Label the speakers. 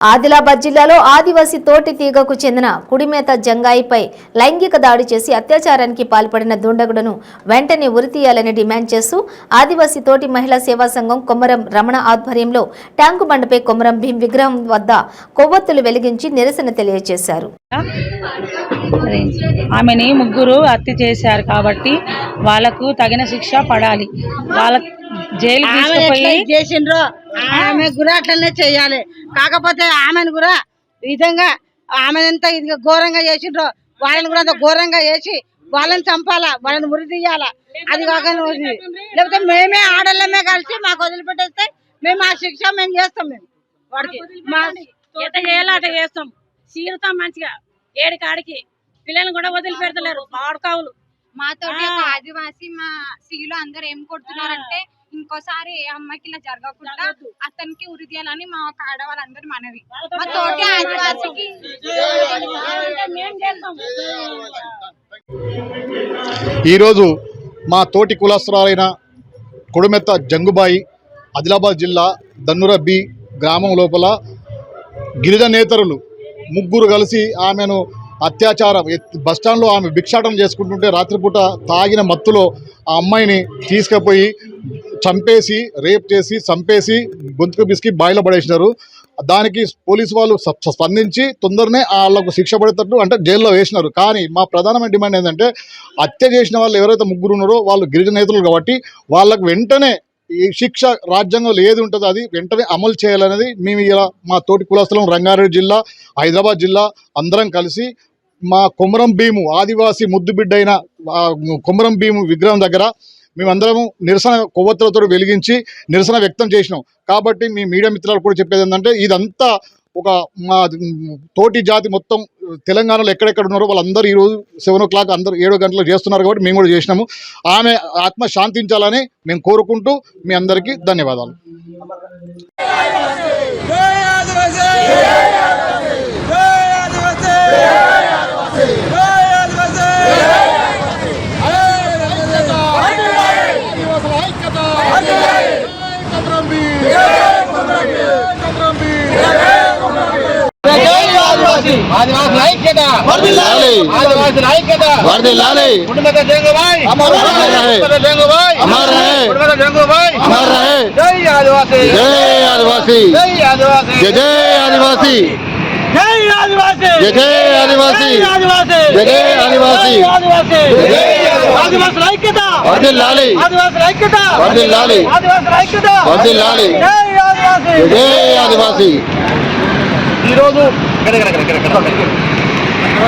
Speaker 1: ఆదిలాబాద్ జిల్లాలో ఆదివాసీ తోటి తీగకు చెందిన కుడిమేత జంగాయిపై లైంగిక దాడి చేసి అత్యాచారానికి పాల్పడిన దుండగుడును వెంటనే ఉరితీయాలని డిమాండ్ చేస్తూ ఆదివాసీ తోటి మహిళా సేవా సంఘం కొమరం రమణ ఆధ్వర్యంలో ట్యాంకు బండపై కొమరం భీం విగ్రహం వద్ద కొవ్వొత్తులు వెలిగించి నిరసన తెలియజేశారు.
Speaker 2: ఆమెని ముగ్గురు హత్య చేశారు కాబట్టి వాళ్ళకు తగిన శిక్ష పడాలి. వాళ్ళ జైలు తీసుకుపోయి
Speaker 3: చేసిండ్రో? ఆమె కూడా అట్లనే చెయ్యాలి కాకపోతే ఆమెను కూడా విధంగా ఆమె ఎంత ఇది ఘోరంగా చేసిండ్రో వాళ్ళని కూడా అంత ఘోరంగా చేసి వాళ్ళని చంపాలా వాళ్ళని ఉరి తీయాలా? అది కాక. లేకపోతే మేమే ఆడళ్ళమే కలిసి మాకు వదిలిపెట్టేస్తే మేము ఆ శిక్ష మేము చేస్తాం మేము. వాడికి మా
Speaker 2: చేయాలో అట్ట చేస్తాం. చీరుతాం మంచిగా. ఏడు కాడికి. పిల్లల్ని కూడా వదిలిపెడతలేరు పాడుకావులు
Speaker 4: మాతోటి ఒక ఆదివాసి మా సిగిలో అందరు ఏం కొడుతున్నారంటే ఇంకోసారి ఏ అమ్మాయికి ఇలా జరగకుండా అతనికి ఉరి తీయాలని మా ఒక ఆడవాళ్ళందరూ మనవి మా తోటి ఆదివాసికి
Speaker 5: ఈరోజు మా తోటి కులస్తురాలైన కొడుమెత్త జంగుబాయి ఆదిలాబాద్ జిల్లా దన్నుర బి గ్రామం లోపల గిరిజనేతరులు ముగ్గురు కలిసి ఆమెను అత్యాచారం. బస్టాండ్లో ఆమె భిక్షాటం చేసుకుంటుంటే రాత్రిపూట తాగిన మత్తులో ఆ అమ్మాయిని తీసుకుపోయి చంపేసి రేప్ చేసి చంపేసి గొంతుకు బిసికి బాయిలో పడేసినారు. దానికి పోలీసు వాళ్ళు స్పందించి తొందరనే వాళ్ళకు శిక్ష పడేటట్టు అంటే జైల్లో వేసినారు. కానీ మా ప్రధానమైన డిమాండ్ ఏంటంటే హత్య చేసిన వాళ్ళు ఎవరైతే ముగ్గురు ఉన్నారో వాళ్ళు గిరిజన నేతలు కాబట్టి వాళ్ళకు వెంటనే ఈ శిక్ష రాజ్యాంగంలో ఏది ఉంటుందో అది వెంటనే అమలు చేయాలనేది మేము ఇలా మా తోటి కులస్థలం రంగారెడ్డి జిల్లా హైదరాబాద్ జిల్లా అందరం కలిసి మా కొమరం భీము ఆదివాసి ముద్దు బిడ్డైన కొమరం భీము విగ్రహం దగ్గర మేమందరము నిరసన కొవ్వొత్తులతో వెలిగించి నిరసన వ్యక్తం చేసినాం. కాబట్టి మీ మీడియా మిత్రాలు కూడా చెప్పేది ఏంటంటే ఇదంతా ఒక మా తోటి జాతి మొత్తం తెలంగాణలో ఎక్కడెక్కడ ఉన్నారో వాళ్ళందరూ ఈరోజు సెవెన్ ఓ క్లాక్ అందరూ ఏడు గంటలు చేస్తున్నారు కాబట్టి మేము కూడా చేసినాము. ఆమె ఆత్మ శాంతించాలని మేము కోరుకుంటూ మీ అందరికీ ధన్యవాదాలు.
Speaker 6: ఆదివాసుల ఐక్యత ఆదివాసుల ఐక్యత
Speaker 5: వర్ధిల్లాలి.
Speaker 6: కుటుంబత జంగుబాయ్
Speaker 5: అమర్ రహే.
Speaker 6: కుటుంబత జంగుబాయ్
Speaker 5: అమర్ రహే.
Speaker 6: కుటుంబత జంగుబాయ్
Speaker 5: అమర్ రహే.
Speaker 6: జై ఆదివాసి
Speaker 5: జై ఆదివాసి
Speaker 6: జై ఆదివాసి
Speaker 5: జై జై ఆదివాసి
Speaker 6: జై ఆదివాసి
Speaker 5: జై జై ఆదివాసి
Speaker 6: ఆదివాసి
Speaker 5: జై జై ఆదివాసి
Speaker 6: ఆదివాసి
Speaker 5: జై
Speaker 6: ఆదివాసుల ఐక్యత
Speaker 5: వర్ధిల్లాలి.
Speaker 6: ఆదివాసుల ఐక్యత
Speaker 5: వర్ధిల్లాలి.
Speaker 6: ఆదివాసుల ఐక్యత
Speaker 5: వర్ధిల్లాలి.
Speaker 6: జై ఆదివాసి
Speaker 5: జై ఆదివాసి
Speaker 6: ఈరోజు